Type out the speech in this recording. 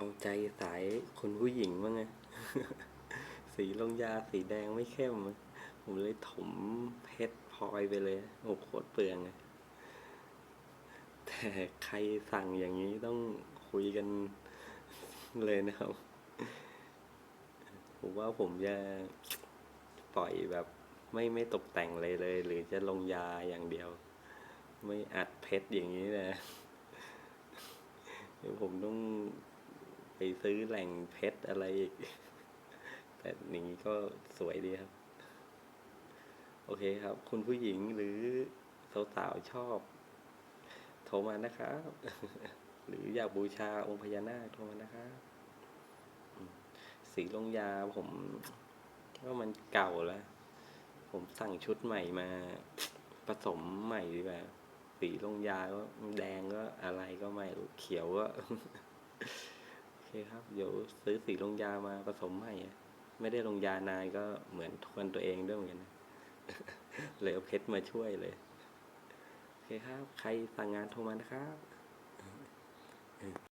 เอาใจสายคนผู้หญิงบ้างไง สีลงยาสีแดงไม่เข้มอะผมเลยถมเพชรพลอยไปเลย โอ้โหโคตรเปลืองอะแต่ใครสั่งอย่างนี้ต้องคุยกันเลยนะครับ ผมว่าผมจะปล่อยแบบไม่ไม่ตกแต่งเลยเลย หรือจะลงยาอย่างเดียว ไม่อัดเพชรอย่างนี้นะเดี๋ยวผมต้อง ไปซื้อแหล่งเพชรอะไรอีก แต่อย่างนี้ก็สวยดีครับ โอเคครับ คุณผู้หญิงหรือสาวๆชอบ โทรมานะครับ หรืออยากบูชาองค์พญานาคโทรมานะครับสีลงยาผมว่ามันเก่าแล้ว ผมสั่งชุดใหม่มา ผสมใหม่ดีกว่าสีลงยาก็แดงก็อะไรก็ไม่รู้เขียวก็ เคครับ เดี๋ยวซื้อสีลงยามาผสมใหม่ไม่ได้ลงยานานก็เหมือนทวนตัวเองด้วยเหมือนกันเลยเอาเพชรมาช่วยเลย โอเคครับ ใครสั่งงานโทรมานะครับ